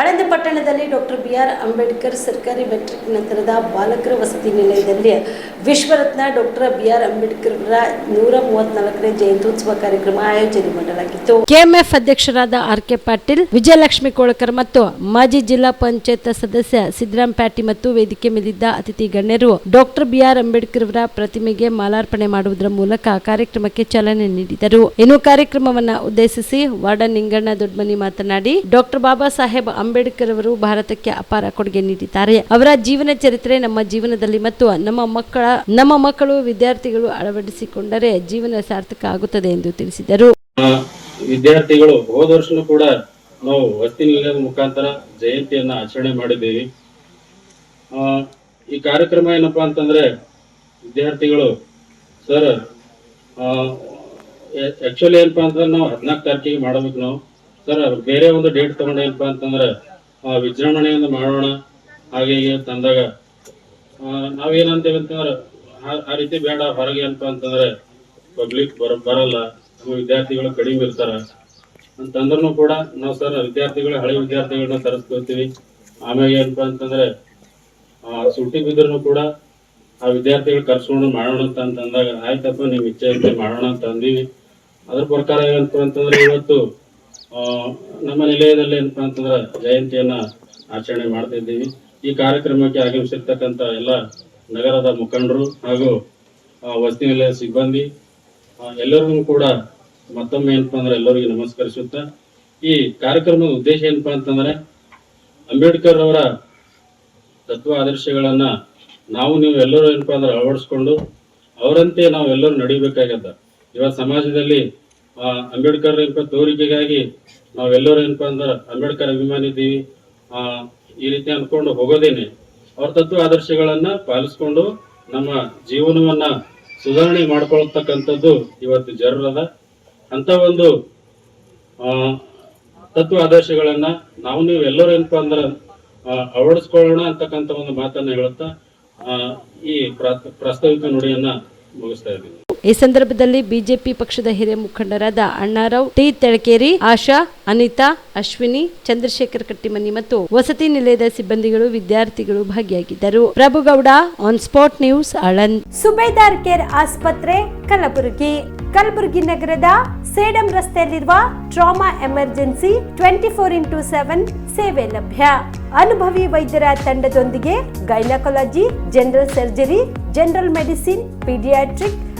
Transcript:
ಆಳಂದ ಪಟ್ಟಣದಲ್ಲಿ doctor B R Ambedkar ಸರ್ಕಾರಿ metric ನಂತರದ ಬಾಲಕರ ವಸತಿ ನಿಲಯದಲ್ಲಿ ವಿಶ್ವರತ್ನ ಡಾಕ್ಟರ್ ಬಿ ಆರ್ ಅಂಬೇಡ್ಕರ್ ನೂರ ಮೂವತ್ನಾಲ್ಕನೇ ಜಯಂತ್ಯೋತ್ಸವ ಕಾರ್ಯಕ್ರಮ ಆಯೋಜನೆ ಮಾಡಲಾಗಿತ್ತು. ಕೆಎಂಎಫ್ ಅಧ್ಯಕ್ಷರಾದ ಆರ್ ಕೆ ಪಾಟೀಲ್, ವಿಜಯಲಕ್ಷ್ಮಿ ಕೋಳಕರ್ ಮತ್ತು ಮಾಜಿ ಜಿಲ್ಲಾ ಪಂಚಾಯತ್ ಸದಸ್ಯ ಸಿದ್ದರಾಮ್ ಪ್ಯಾಟಿ ಮತ್ತು ವೇದಿಕೆ ಮೇಲಿದ್ದ ಅತಿಥಿ ಗಣ್ಯರು ಡಾಕ್ಟರ್ ಬಿ ಆರ್ ಅಂಬೇಡ್ಕರ್ ಅವರ ಪ್ರತಿಮೆಗೆ ಮಾಲಾರ್ಪಣೆ ಮಾಡುವುದರ ಮೂಲಕ ಕಾರ್ಯಕ್ರಮಕ್ಕೆ ಚಾಲನೆ ನೀಡಿದರು. ಇನ್ನು ಕಾರ್ಯಕ್ರಮವನ್ನು ಉದ್ದೇಶಿಸಿ ವಾರ್ಡನ್ ನಿಂಗಣ್ಣ ದೊಡ್ಮನಿ ಮಾತನಾಡಿ, ಡಾಕ್ಟರ್ ಬಾಬಾ ಸಾಹೇಬ್ ಅಂಬೇಡ್ಕರ್ ಅವರು ಭಾರತಕ್ಕೆ ಅಪಾರ ಕೊಡುಗೆ ನೀಡಿದ್ದಾರೆ. ಅವರ ಜೀವನ ಚರಿತ್ರೆ ನಮ್ಮ ಜೀವನದಲ್ಲಿ ಮತ್ತು ನಮ್ಮ ಮಕ್ಕಳ, ನಮ್ಮ ಮಕ್ಕಳು ವಿದ್ಯಾರ್ಥಿಗಳು ಅಳವಡಿಸಿಕೊಂಡರೆ ಜೀವನ ಸಾರ್ಥಕ ಆಗುತ್ತದೆ ಎಂದು ತಿಳಿಸಿದರು. ವಿದ್ಯಾರ್ಥಿಗಳು ಹೋದ ವರ್ಷನೂ ಕೂಡ ನಾವು ವಸ್ತಿ ನಿಲಯದ ಮುಖಾಂತರ ಜಯಂತಿಯನ್ನ ಆಚರಣೆ ಮಾಡಿದ್ದೀವಿ. ಈ ಕಾರ್ಯಕ್ರಮ ಏನಪ್ಪಾ ಅಂತಂದ್ರೆ ವಿದ್ಯಾರ್ಥಿಗಳು, ಸರ್ ಆಕ್ಚುಲಿ ಏನಪ್ಪಾ ಅಂತಂದ್ರೆ ನಾವು ಹದಿನಾಲ್ಕು ತಾರೀಕಿಗೆ ಮಾಡಬೇಕು ನಾವು. ಸರ್ ಬೇರೆ ಒಂದು ಡೇಟ್ ತಗೊಂಡು ಏನಪ್ಪಾ ಅಂತಂದ್ರೆ ವಿಜೃಂಭಣೆಯಿಂದ ಮಾಡೋಣ, ಹಾಗೆ ತಂದಾಗ ನಾವೇನಂತೇವೆ ಅಂತಂದ್ರೆ, ಆ- ರೀತಿ ಬೇಡ, ಹೊರಗೆ ಏನಪ್ಪಾ ಅಂತಂದ್ರೆ ಪಬ್ಲಿಕ್ ಬರ, ಬರಲ್ಲ, ನಮ್ಮ ವಿದ್ಯಾರ್ಥಿಗಳು ಕಡಿಮೆ ಇರ್ತಾರ. ಅಂತಂದ್ರೂ ಕೂಡ, ನಾವು ಸರ್, ವಿದ್ಯಾರ್ಥಿಗಳು ಹಳೆ ವಿದ್ಯಾರ್ಥಿಗಳನ್ನ ತರಿಸ್ಕೊಳ್ತೀವಿ. ಆಮೇಲೆ ಏನಪ್ಪಾ ಅಂತಂದ್ರೆ, ಆ, ಸುಟ್ಟಿ ಬಿದ್ದರೂ ಕೂಡ, ಆ ವಿದ್ಯಾರ್ಥಿಗಳು ಕರ್ಸ್ಕೊಂಡು ಮಾಡೋಣ ಅಂತ ಅಂತಂದಾಗ, ಆಯ್ತಪ್ಪ ನಿಮ್ ಇಚ್ಛೆ ಮಾಡೋಣ ಅಂತ ಅಂದೀವಿ. ಅದ್ರ ಪ್ರಕಾರ ಏನಪ್ಪ ಅಂತಂದ್ರೆ, ಇವತ್ತು ನಮ್ಮ ನಿಲಯದಲ್ಲಿ ಏನಪ್ಪಾ ಅಂತಂದ್ರೆ ಜಯಂತಿಯನ್ನ ಆಚರಣೆ ಮಾಡ್ತಾ ಇದ್ದೀವಿ. ಈ ಕಾರ್ಯಕ್ರಮಕ್ಕೆ ಆಗಮಿಸಿರ್ತಕ್ಕಂಥ ಎಲ್ಲ ನಗರದ ಮುಖಂಡರು ಹಾಗೂ ವಸತಿ ನಿಲಯ ಸಿಬ್ಬಂದಿ ಎಲ್ಲರಿಗೂ ಕೂಡ ಮತ್ತೊಮ್ಮೆ ಏನಪ್ಪ ಅಂದ್ರೆ ಎಲ್ಲರಿಗೂ ನಮಸ್ಕರಿಸುತ್ತ, ಈ ಕಾರ್ಯಕ್ರಮದ ಉದ್ದೇಶ ಏನಪ್ಪ ಅಂತಂದ್ರೆ ಅಂಬೇಡ್ಕರ್ ಅವರ ತತ್ವ ಆದರ್ಶಗಳನ್ನ ನಾವು ನೀವು ಎಲ್ಲರೂ ಏನಪ್ಪಾ ಅಂದ್ರೆ ಅಳವಡಿಸ್ಕೊಂಡು, ಅವರಂತೆ ನಾವು ಎಲ್ಲರೂ ನಡಿಬೇಕಾಗತ್ತ ಇವತ್ತು ಸಮಾಜದಲ್ಲಿ ಆ, ಅಂಬೇಡ್ಕರ್ ಏನಪ್ಪ ತೋರಿಕೆಗಾಗಿ ನಾವೆಲ್ಲರೂ ಏನಪ್ಪಾ ಅಂದ್ರೆ ಅಂಬೇಡ್ಕರ್ ಅಭಿಮಾನಿ ಇದ್ದೀವಿ. ಆ ಈ ರೀತಿ ಅನ್ಕೊಂಡು ಹೋಗೋದೇನೆ. ಅವ್ರ ತತ್ವ ಆದರ್ಶಗಳನ್ನ ಪಾಲಿಸ್ಕೊಂಡು ನಮ್ಮ ಜೀವನವನ್ನ ಸುಧಾರಣೆ ಮಾಡ್ಕೊಳ್ತಕ್ಕಂಥದ್ದು ಇವತ್ತು ಜರುರದ. ಅಂತ ಒಂದು ತತ್ವ ಆದರ್ಶಗಳನ್ನ ನಾವು ನೀವು ಎಲ್ಲರೂ ಏನಪ್ಪಾ ಅಂದ್ರ ಅಳವಡಿಸ್ಕೊಳ್ಳೋಣ ಅಂತಕ್ಕಂಥ ಒಂದು ಮಾತನ್ನ ಹೇಳುತ್ತಾ ಈ ಪ್ರಾಸ್ತ- ಪ್ರಾಸ್ತಾವಿಕ ನುಡಿಯನ್ನ ಮುಗಿಸ್ತಾ ಇದ್ದೀನಿ. ಈ ಸಂದರ್ಭದಲ್ಲಿ ಬಿಜೆಪಿ ಪಕ್ಷದ ಹಿರಿಯ ಮುಖಂಡರಾದ ಅಣ್ಣಾರಾವ್, ಟಿ ತೆಳಕೇರಿ, ಆಶಾ, ಅನಿತಾ, ಅಶ್ವಿನಿ, ಚಂದ್ರಶೇಖರ್ ಕಟ್ಟಿಮನಿ ಮತ್ತು ವಸತಿ ನಿಲಯದ ಸಿಬ್ಬಂದಿಗಳು, ವಿದ್ಯಾರ್ಥಿಗಳು ಭಾಗಿಯಾಗಿದ್ದರು. Prabhugouda on spot news Aland Subedar care ಆಸ್ಪತ್ರೆ, ಕಲಬುರಗಿ. ಕಲಬುರಗಿ ನಗರದ ಸೇಡಂ ರಸ್ತೆಯಲ್ಲಿರುವ trauma emergency twenty four into seven ಸೇವೆ ಲಭ್ಯ. ಅನುಭವಿ ವೈದ್ಯರ ತಂಡದೊಂದಿಗೆ gynaecology, general surgery, general medicine, paediatric